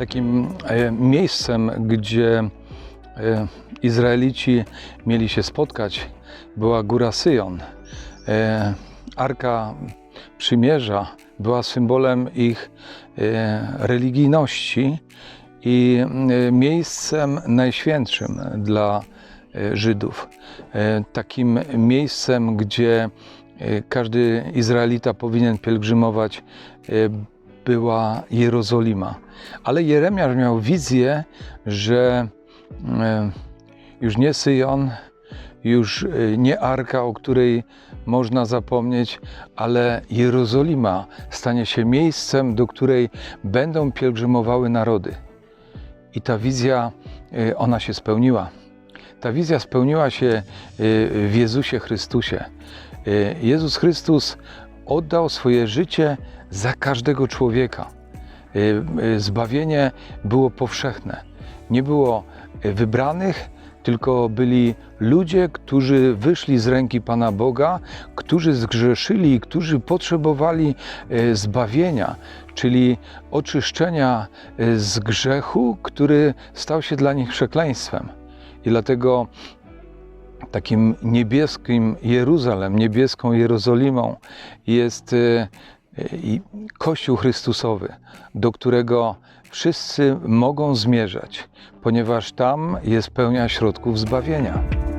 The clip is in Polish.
takim e, miejscem, gdzie e, Izraelici mieli się spotkać, była góra Syjon. E, Arka Przymierza była symbolem ich religijności i miejscem najświętszym dla Żydów. Takim miejscem, gdzie każdy Izraelita powinien pielgrzymować, była Jerozolima. Ale Jeremiasz miał wizję, że e, już nie Syjon, już e, nie Arka, o której można zapomnieć, ale Jerozolima stanie się miejscem, do której będą pielgrzymowały narody. I ta wizja, e, ona się spełniła. Ta wizja spełniła się w Jezusie Chrystusie. Jezus Chrystus oddał swoje życie za każdego człowieka. E, e, Zbawienie było powszechne. Nie było e, wybranych, tylko byli ludzie, którzy wyszli z ręki Pana Boga, którzy zgrzeszyli, i którzy potrzebowali zbawienia, czyli oczyszczenia z grzechu, który stał się dla nich przekleństwem. I dlatego takim niebieskim Jeruzalem, niebieską Jerozolimą jest e, Kościół Chrystusowy, do którego wszyscy mogą zmierzać, ponieważ tam jest pełnia środków zbawienia.